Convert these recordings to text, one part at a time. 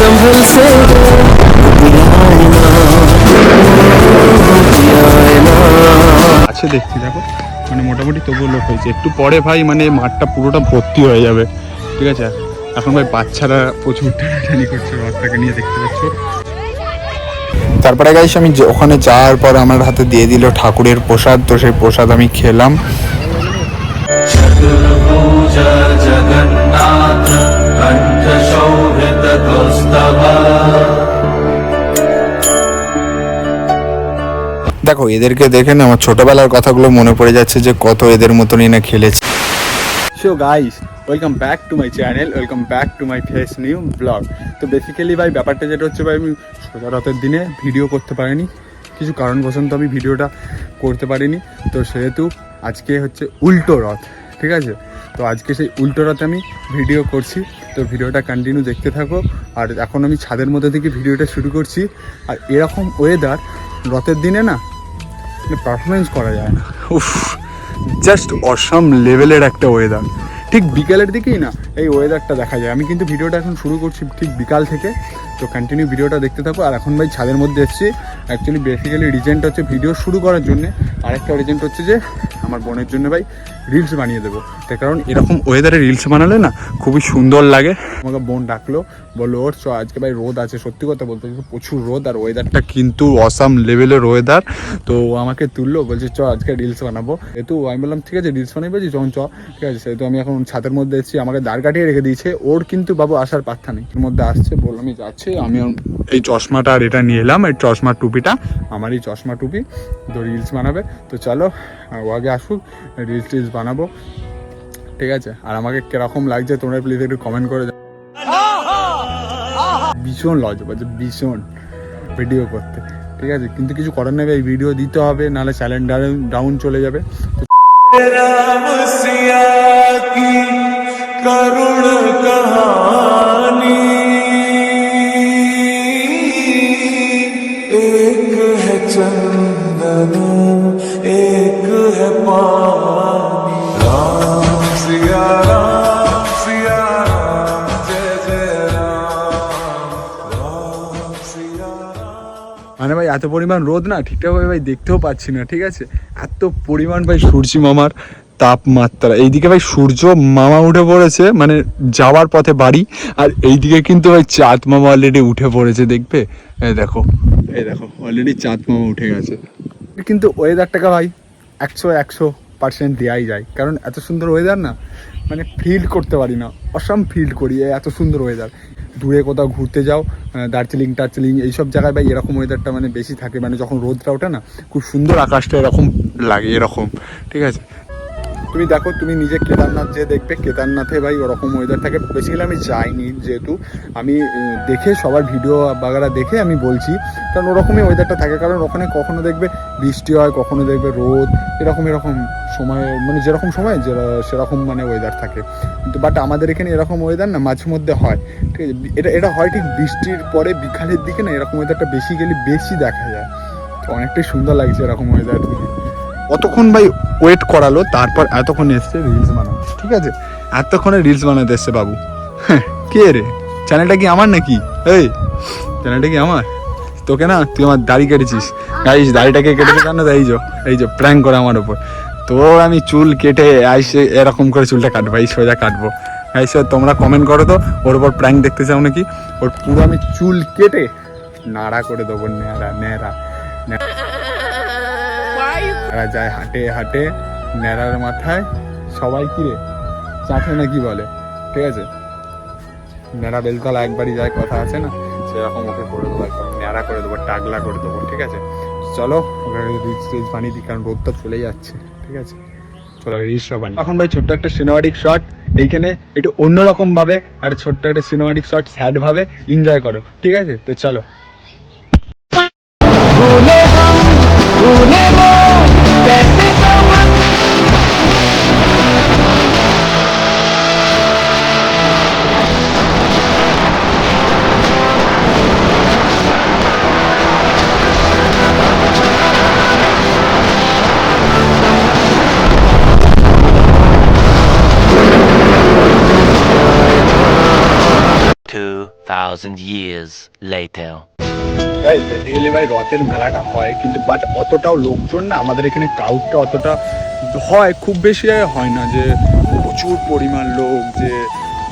संभल से दियाए ना दियाए ना আছে দেখছি দেখো মানে মোটামুটি তবুও লোক হয়েছে একটু পরে ভাই মানে মাঠটা পুরোটা ভর্তি হয়ে যাবে ঠিক আছে এখন ভাই বাচ্চারা প্রচুর টানাটানি করছে রথটাকে নিয়ে দেখতে পাচ্ছ তারপরে গাইস আমি যে- ওখানে যাওয়ার পর আমার হাতে দিয়ে দিল ঠাকুরের প্রসাদ তো সেই প্রসাদ আমি খেলাম দেখো, এদেরকে দেখে না আমার ছোটবেলার কথাগুলো মনে পড়ে যাচ্ছে যে কত এদের মতনই না খেলেছি। So guys welcome back to my channel welcome back to my face new vlog তো বেসিক্যালি ভাই, ব্যাপারটা যেটা হচ্ছে ভাই, আমি সোজা রাতের দিনে ভিডিও করতে পারিনি। কিছু কারণবশত আমি ভিডিওটা করতে পারিনি। তো সেহেতু আজকে হচ্ছে উল্টো রথ, ঠিক আছে? তো আজকে সেই উল্টো রথে আমি ভিডিও করছি। তো ভিডিওটা কন্টিনিউ দেখতে থাকো। আর এখন আমি ছাদের মধ্যে থেকে ভিডিওটা শুরু করছি। আর এরকম ওয়েদার রথের দিনে না পারফরমেন্স করা যায় না। উফ জাস্ট অসাম লেভেলের একটা ওয়েদার ঠিক বিকালের দিকেই না এই ওয়েদারটা দেখা যায়। আমি কিন্তু ভিডিওটা এখন শুরু করছি ঠিক বিকাল থেকে। তো কন্টিনিউ ভিডিওটা দেখতে থাকো। আর এখন ভাই ছাদের মধ্যে এসেছি। অ্যাকচুয়ালি বেসিক্যালি রিজেন্ট হচ্ছে ভিডিও শুরু করার জন্য। আরেকটা রিজেন্ট হচ্ছে যে আমার বোনের জন্য ভাই রিলস বানিয়ে দেবো। তার কারণ এরকম ওয়েদারে রিলস বানালে না খুবই সুন্দর লাগে। আমাকে বোন ডাকলো, বলল, ওর চ, আজকে ভাই রোদ আছে, সত্যি কথা বলতে প্রচুর রোদ আর ওয়েদারটা কিন্তু অসাম লেভেলের ওয়েদার তো আমাকে তুললো, বলছে, চ, আজকে রিলস বানাবো। যেহেতু আমি বললাম, ঠিক আছে রিলস বানাই, বলছি যখন চ, ঠিক আছে। সেহেতু আমি এখন ছাতের মধ্যে এসেছি, আমাকে দাঁড় কাটিয়ে রেখে দিয়েছে। ওর কিন্তু বাবু আসার পাত্তা নেই। মধ্যে আসছে বললাম আমি যাচ্ছি, আমি এই চশমাটা আর এটা নিয়ে এলাম, এই চশমা টুপিটা, আমারই চশমা টুপি, তো রিলস বানাবে। তো চলো হ্যাঁ, ও আগে আসুক রিলস টিলস বানাবো। ঠিক আছে? আর আমাকে কীরকম লাগছে তোমরা প্লিজ একটু কমেন্ট করে ভীষণ লজ্জা পাচ্ছে ভীষণ ভিডিও করতে। ঠিক আছে? কিন্তু কিছু করার নেবে এই ভিডিও দিতে হবে, নাহলে স্যালেন্ড ডাউন চলে যাবে। করুণ কহা এত পরিমাণ রোদ না ঠিকঠাকভাবে ভাই দেখতেও পাচ্ছি না, ঠিক আছে? এত পরিমাণ ভাই সূর্যি মামার তাপমাত্রা। এইদিকে ভাই সূর্য মামা উঠে পড়েছে মানে যাওয়ার পথে বাড়ি, আর এইদিকে কিন্তু ভাই চাঁদ মামা অলরেডি উঠে পড়েছে, দেখবে? এই দেখো এই দেখো অলরেডি চাঁদ মামা উঠে গেছে। কিন্তু ওয়েদারটাকে ভাই একশো একশো পার্সেন্ট দেওয়াই যায়, কারণ এত সুন্দর ওয়েদার না মানে ফিল করতে পারি না। অসাম ফিল করি এত সুন্দর ওয়েদার দূরে কোথাও ঘুরতে যাও দার্জিলিং, টার্জিলিং, এইসব জায়গায় ভাই এরকম ওয়েদারটা মানে বেশি থাকে। মানে যখন রোদটা ওঠে না, খুব সুন্দর আকাশটা এরকম লাগে, এরকম। ঠিক আছে? তুমি দেখো, তুমি নিজে কেদারনাথ যে দেখবে, কেদারনাথে ভাই ওরকম ওয়েদার থাকে। বেসিক্যালি আমি যাইনি যেহেতু। আমি দেখে সবার ভিডিও বাগারা দেখে আমি বলছি, কারণ ওরকমই ওয়েদারটা থাকে। কারণ ওখানে কখনো দেখবে বৃষ্টি হয়, কখনো দেখবে রোদ, এরকম এরকম সময় মানে যেরকম সময় সেরকম মানে ওয়েদার থাকে। কিন্তু বাট আমাদের এখানে এরকম ওয়েদার না, মাঝে মধ্যে হয়। ঠিক আছে? এটা এটা হয় ঠিক বৃষ্টির পরে, বিকালের দিকে না, এরকম ওয়েদারটা বেশি গেলে বেশি দেখা যায়। অনেকটাই সুন্দর লাগছে এরকম ওয়েদার অতক্ষণ ভাই ওয়েট করালো তারপর এতক্ষণ এসছে রিলস বানাতে ঠিক আছে? এতক্ষণে রিলস বানাতে এসছে বাবু। হ্যাঁ, কে রে? চ্যানেলটা কি আমার নাকি? এই চ্যানেলটা কি আমার? তোকে না তুই আমার দাড়ি কেটেছিস। গাইস দাড়িটাকে কেটেছে কেন? এই যো এই যে প্র্যাঙ্ক করে আমার ওপর তো আমি চুল কেটে আইসে এরকম করে চুলটা কাটবো এই সোজা কাটবো। গাইস তোমরা কমেন্ট করো তো ওর উপর প্র্যাঙ্ক দেখতে চাও নাকি? ওর পুরো আমি চুল কেটে নাড়া করে দেবো ন্যাড়া ন্যাড়া। এরা যায় হাটে হাটে, ন্যাড়ার মাথায়, সবাই কি রে? চাটে না কি বলে? ঠিক আছে? ন্যাড়া বেলতলা একবারই যায়, কথা আছে না? সেরকম ওকে করে দেবো ন্যাড়া করে দেবো, টাগলা করে দেবো, ঠিক আছে? চলো, ওকে রিচ রিচ দিই, কারণ রোদটা চলে যাচ্ছে, ঠিক আছে? চলো রিচটা বানিয়ে এখন ভাই ছোট্ট একটা সিনেমাটিক শট এইখানে একটু অন্যরকম ভাবে, আর ছোট্ট একটা সিনেমাটিক শট স্যাড ভাবে এনজয় করো, ঠিক আছে? তো চলো। 2,000 years later. ভাই রথের মেলাটা হয় কিন্তু বাট অতটাও লোকজন না আমাদের এখানে ক্রাউডটা অতটা হয় খুব বেশি হয় না যে প্রচুর পরিমাণ লোক যে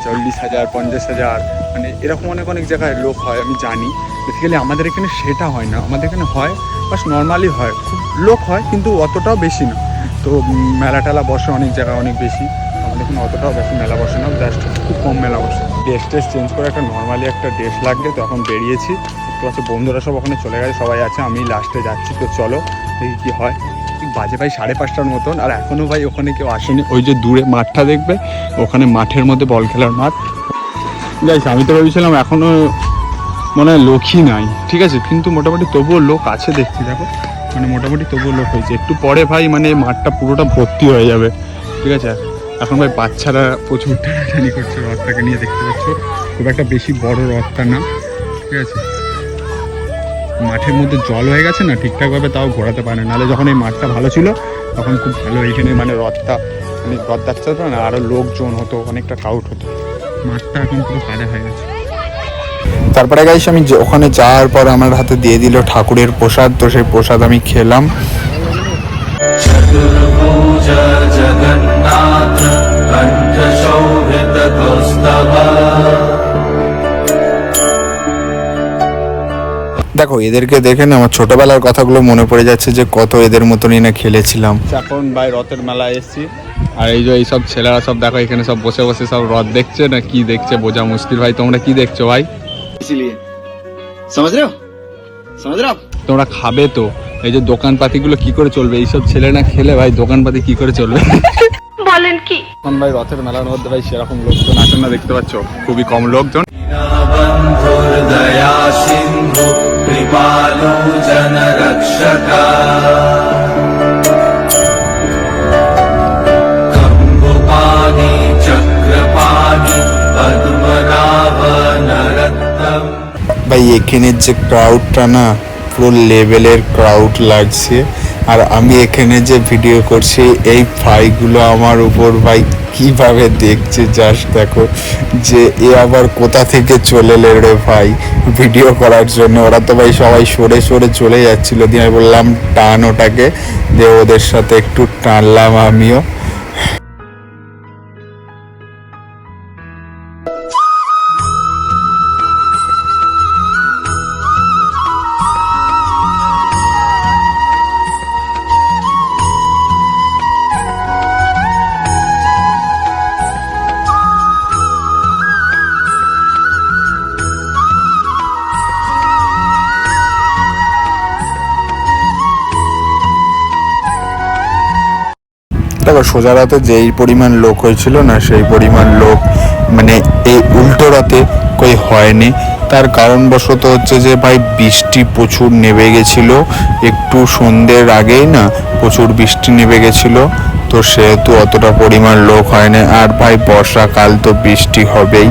চল্লিশ হাজার পঞ্চাশ হাজার মানে এরকম অনেক অনেক জায়গায় লোক হয় আমি জানি। বেসিক্যালি আমাদের এখানে সেটা হয় না আমাদের এখানে হয় বাস নর্মালি হয়। খুব লোক হয় কিন্তু অতটাও বেশি না। তো মেলা টেলা বসে অনেক জায়গায় অনেক বেশি। এখানে অতটাও বেশি মেলা বসে না জাস্ট খুব কম মেলা বসে। ড্রেস টেস চেঞ্জ করে একটা নর্মালি একটা ড্রেস লাগবে, তো এখন বেরিয়েছি। তো পাচ্ছি বন্ধুরা সব ওখানে চলে গেছে, সবাই আছে, আমি লাস্টে যাচ্ছি, তো চলো দেখি কি হয়। বাজে ভাই সাড়ে পাঁচটার মতন, আর এখনও ভাই ওখানে কেউ আসেনি। ওই যে দূরে মাঠটা দেখবে, ওখানে মাঠের মধ্যে বল খেলার মাঠ। যাইস আমি তো ভেবেছিলাম এখনও মনে লোকই নাই, ঠিক আছে? কিন্তু মোটামুটি তবুও লোক আছে দেখছি দেখো। মানে মোটামুটি তবুও লোক হয়েছে। একটু পরে ভাই মানে মাঠটা পুরোটা ভর্তি হয়ে যাবে, ঠিক আছে? এখন ভাই বাচ্চারা প্রচুর টানাটানি করছে, রথটাকে নিয়ে দেখতে পাচ্ছ। খুব একটা বেশি বড় রথটা না, ঠিক আছে? মাঠের মধ্যে জল হয়ে গেছে না, ঠিকঠাকভাবে তাও ঘোরাতে পারে নাহলে যখন এই মাঠটা ভালো ছিল, তখন খুব ভালো এইখানে মানে রথটা মানে রথ যাচ্ছে না আরও লোকজন হতো, অনেকটা ক্রাউড হতো। মাঠটা এখন পুরো কাদা হয়ে গেছে। তারপরে গাইস আমি ওখানে যাওয়ার পর আমার হাতে দিয়ে দিল ঠাকুরের প্রসাদ। তো সেই প্রসাদ আমি খেলাম। দেখো এদেরকে দেখে না আমার ছোটবেলার কথাগুলো মনে পড়ে যাচ্ছে যে কত এদের মতনই না খেলেছিলাম। এখন ভাই রথের মেলা এসেছি। আর এই যে এইসব ছেলেরা সব দেখো এখানে সব বসে বসে সব রথ দেখছে না কি দেখছে বোঝা মুশকিল ভাই তোমরা কি দেখছ ভাই? তোমরা খাবে তো। এই যে দোকানপাতিগুলো কি করে চলবে? এইসব ছেলে না খেলে ভাই দোকানপাতি কি করে চলবে? দেখালেন কি? এখন ভাই রথের মেলার মধ্যে ভাই সেরকম লোকজন আসেন না দেখতে পাচ্ছ? খুবই কম লোকজন। ভাই এখানের যে ক্রাউডটা না পুরো লেভেলের ক্রাউড লাগছে। আর আমি এখানে যে ভিডিও করছি, এই ভাইগুলো আমার উপর ভাই কীভাবে দেখছে যাস দেখো যে এ আবার কোথা থেকে চলে এলে রে ভাই ভিডিও করার জন্য। ওরা তো ভাই সবাই সরে সরে চলে যাচ্ছিল। দিয়ে আমি বললাম, টান ওটাকে। দিয়ে ওদের সাথে একটু টানলাম আমিও। দেখো সোজা রাতে যেই পরিমাণ লোক হয়েছিল না, সেই পরিমাণ লোক মানে এই উল্টো রাতে কই হয়নি। তার কারণবশত হচ্ছে যে ভাই বৃষ্টি প্রচুর নেমে গেছিল। একটু সন্ধ্যের আগেই না প্রচুর বৃষ্টি নেমে গেছিল। তো সেহেতু অতটা পরিমাণ লোক হয়নি। আর ভাই বর্ষাকাল তো বৃষ্টি হবেই।